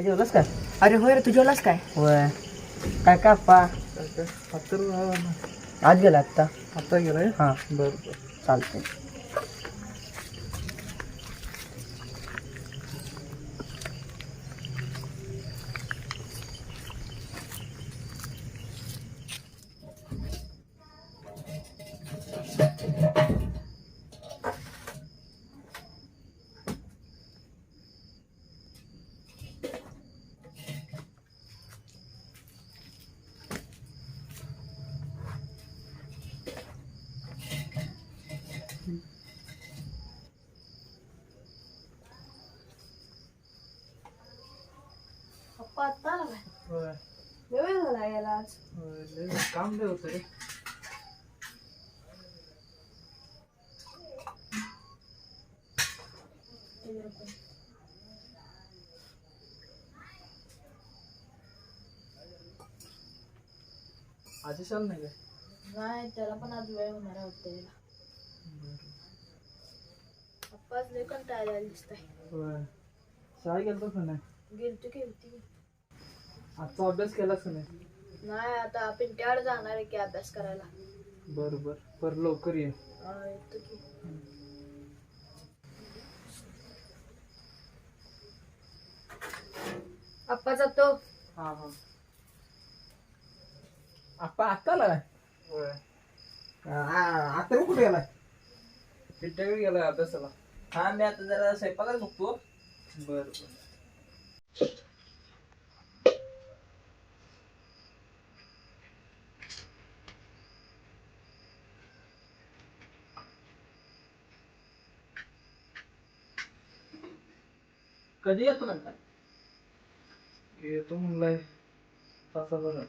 काय जेवलंस का अरे होय रे तू जेवलास काय? होय. काय का आप्पा? आज गेला आत्ता. आता गेलाय? हां. बर बर. चालतंय. पप्पा आता आला काय? होय. लय वेळ झाला याला आज. होय, लय काम लय होतं रे. आधी चाल नाही काय? नाही त्याला पण आज वेळ होणार आहे वाटतं याला पप्पाच लय कंटाळा दिसत होय. शाळा गेलतो का नाही? गेलती गेलती आजचा अभ्यास केलास का नाही? नाही आता पिंट्यावर जाणार आहे की अभ्यास करायला. बर बर बर लवकर ये. हा, येतो की. पप्पा जातो. हा हा. आप्पा आत्ता आला काय आता कुठे गेलाय? पिंट्याकडे गेलाय अभ्यासाला. हा मी आता जरा स्वयंपाकाला बघतो बर बर कधी येतो म्हणता येतो म्हणलाय. तासाभर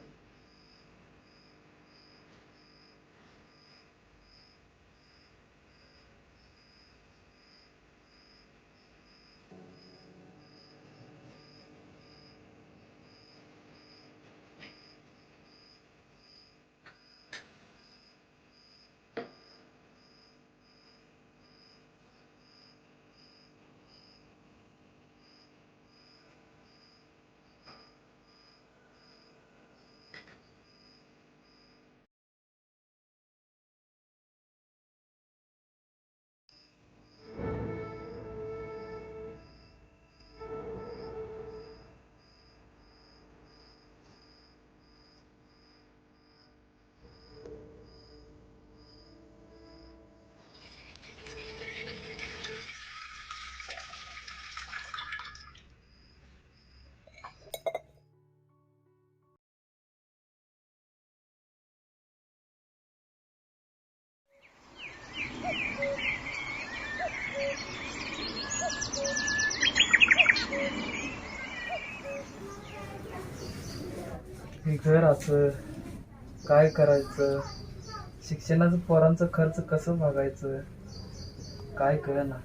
हे घर असं काय करायचं? शिक्षणाचं पोरांचं खर्च कसं भागायचं काय कळना.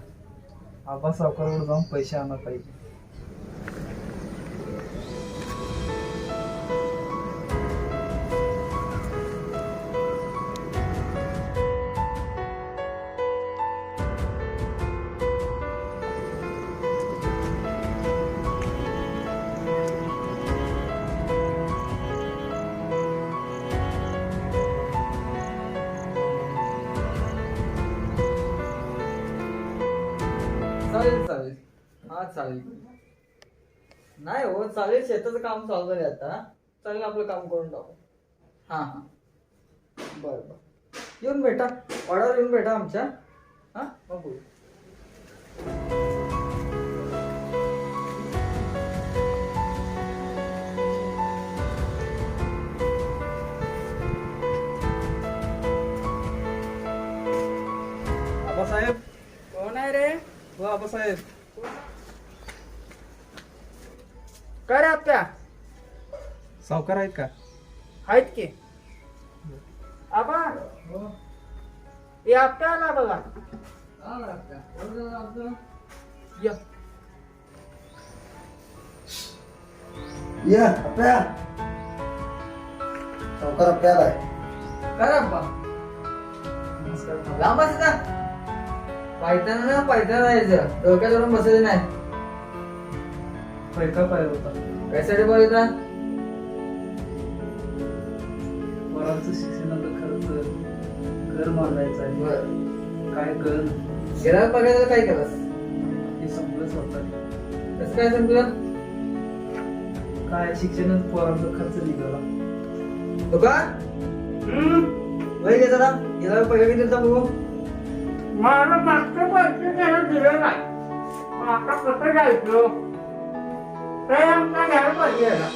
आबा सावकारावर जाऊन पैसे आणा पाहिजे. चालेल. नाही हो चालेल शेताचं काम चालू झालं आता. चालेल आपलं काम करून टाकू. हा हा. बरं बरं. येऊन भेटा. वाड्यावर येऊन भेटा आमच्या. हा मग बोलू. आबासाहेब. कोण आहे रे? हो आबासाहेब. सावकार आहेत का? आहेत की? आबा हे आप्या आला बघा. या. या अप्या सावकार आहे काय रे आप्पा लांब असे पायथ्यानं ना डोक्यात धरून बसायचं नाही. पैका पाहिजे होता. कशासाठी बोलता पोरांचं शिक्षणाचा खर्च घर बांधायचं आहे. बर. काय कर गिराक बघायला काय केलंस हे संपलं स्वतः कसं काय संपलं काय शिक्षणाचा पोरांचा खर्च निघाला. तू का वय घे जरा. गेला पैका किती दिलता बघू? मला मागचं पैसे त्याला दिलं नाही मग आता कसं जायचं ते आमचा घ्यायला पाहिजे याला.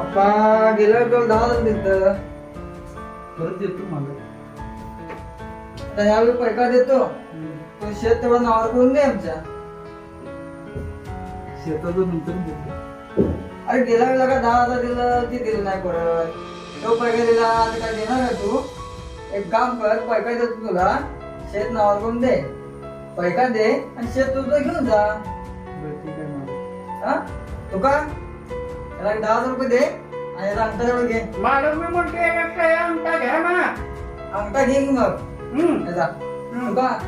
आप्पा गेल्या वेळी दहा हजार दिलत परत देतो मला आता ह्यावेळी पैका देतो. पण शेत तेवढं नावावर करून दे आमच्या. शेताचं नंतर देतो. अरे गेल्या वेळेला का दहा हजार दिलं ते दिलं नाही परत. तो पैका दिला आता काय देणार का तू? एक काम कर पैका देतो तुला. शेत नावावर करून दे. पैका दे आणि शेत तुझं घेऊन जा. बरं ठीक आहे मला हा? तू का एक दहा हजार रुपये दे आणि याचा अंगठा तेवढं घे. मला मी म्हणते एक काही आमचा घ्या ना. अंगठा घे की मग. हम्म. याचा तू का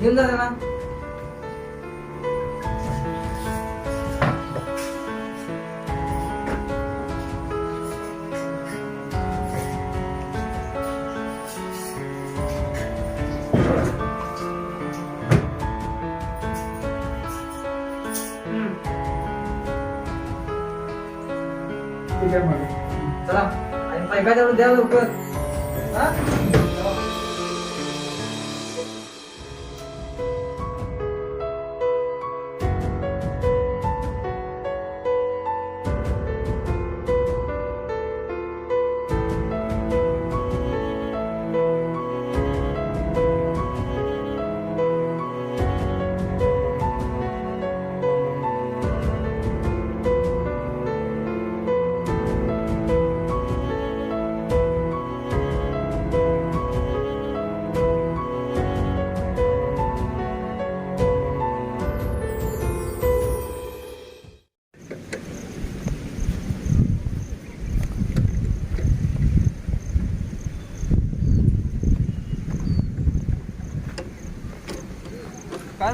घेऊन जा ना ठीक आहे मग चला आणि पैका तेवढं द्या लवकर. हा?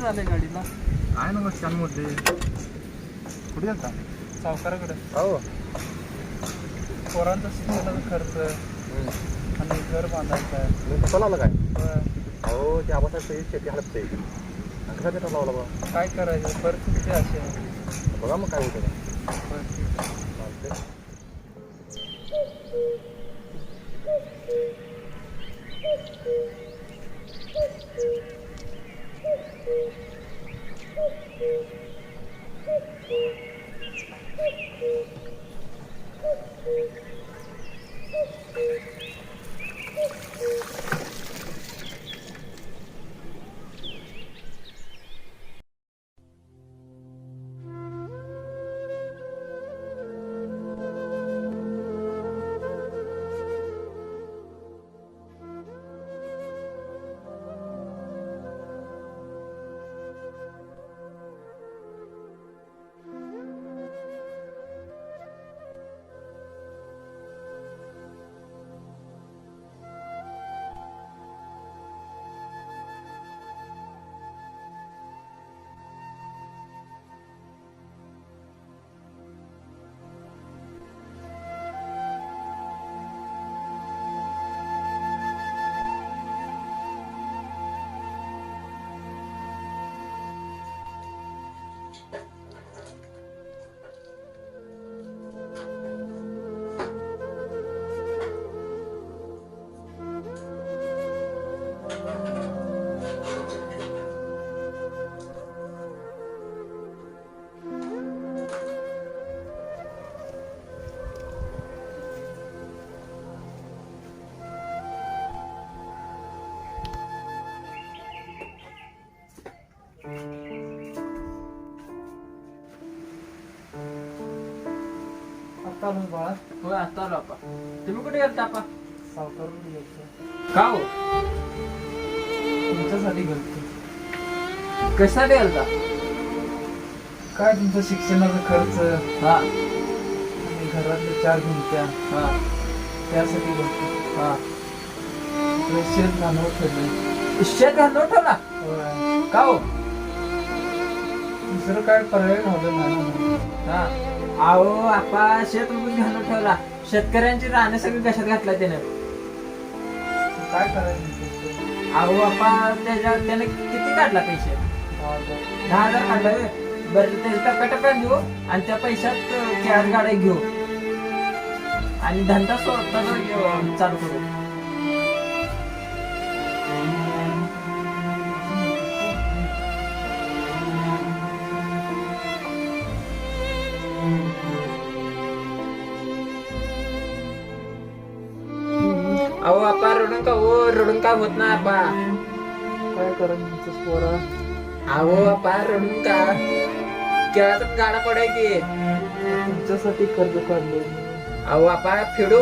काय झालंय गाडीला? आहे ना मध्ये कुठे गेलता? सावकाराकडे. हो पोरांचा शिक्षणाचा खर्च. आणि घर बांधायचं आहे. कसं लावलं काय? अहो ते आबासाहेब शेती हलपते कसा देतात लावला बा? काय करायचं? परिस्थिती अशी आहे बघा मग काय होतं. आहे. चालतंय. आता आलो बाळा. होय आता आलो आपा तुम्ही कुठे गेलता आपा गेलतो. का हो? तुमच्यासाठी गेलतो. कशासाठी गेलता? काय तुमचं शिक्षणाचा खर्च? हा. आणि घरातल्या चार भिंत्या हा. त्यासाठी बघतो हा. शेत घालवत ठेवलं शेत घालून ठेवला? का हो? दुसरं काय पर्याय नव्हतं नाही. ना म्हणून. हा. अहो आपा शेत उगून घालून ठेवला शेतकऱ्यांची राहणे सगळी कशात घातला त्यानं काय करायचं? अहो आपा त्याच्या त्याने किती काढला पैसे. दहा हजार काढला. बरं त्याच्या टप्प्याटप्प्यात घेऊ आणि त्या पैशात चार गाड्या घेऊ आणि धंदा स्वतःचा घेऊ- चालू करू अहो आपा रडून का हो रडून का होत नाही आपा. काय करायचं पोरा? अहो आपा रडून का केळाचा गाडा पडाय की. तुमच्यासाठी कर्ज काढले अहो आपा फिडू.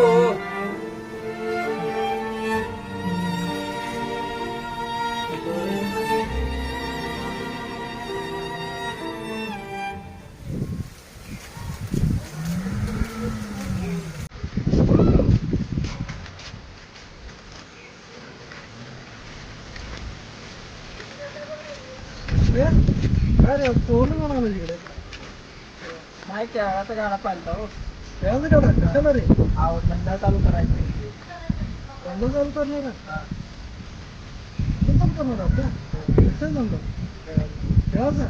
म्हणाला तिकडे नाही केळाचा गाडा पाडता हो? कशाला रे धंदा चालू करायचा धंदा चालू करणार चालू करणार धंदा?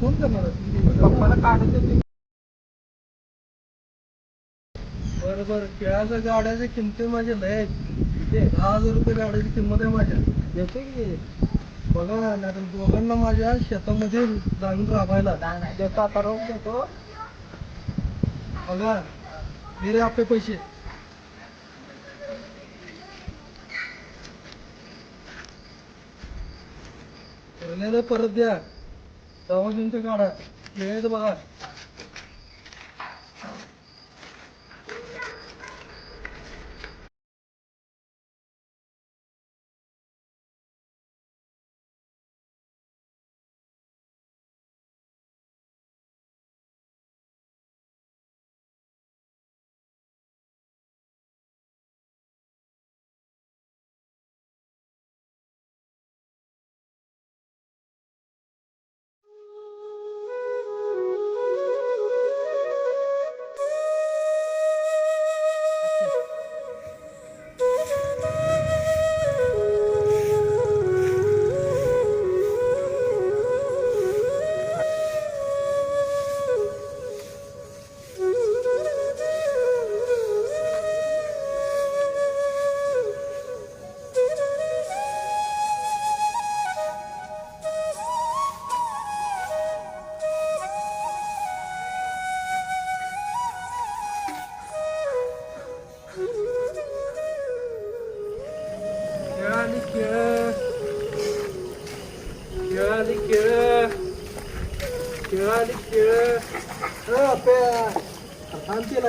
कोण करणार? पप्पाला काढून देतो बरं बरं खेळाच्या गाड्याच्या किमती माझ्या लय आहेत. दहा हजार रुपये गाड्याची किंमत आहे माझ्या देतो की बघा नाही तर दोघांना माझ्या शेतामध्ये जाऊन राबायला. देतो रोख देतो. बघा हे रे आपले पैसे. परत द्या. तेव्हा तुमच्या काढा. वेळेत बघा.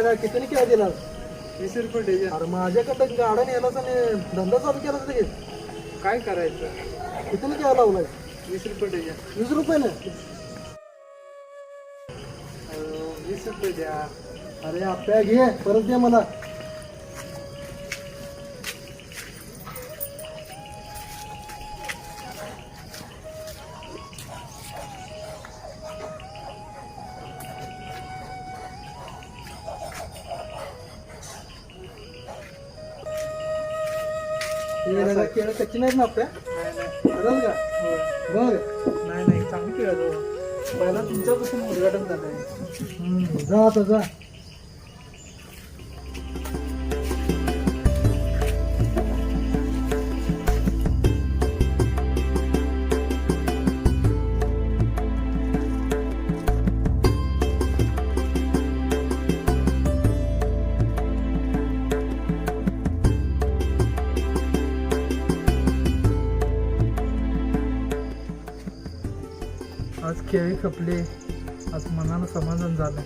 शांती लगा किती खेळ दिला वीस रुपये डझन अरे माझ्याकडं गाडा नेलाच आणि धंदा चालू केला की काय करायचं? किती खेळ लावलाय? वीस रुपये डझन वीस रुपये ना वीस रुपये द्या. अरे आप्या घे परत दे मला. कच्ची नाहीत ना आपल्या? खरंच का? बघ नाही नाही चांगली केळं पहिला तुमच्यापासून उद्घाटन झालंय. जा आता जा. केळी खपले आज मनानं समाधान झालं.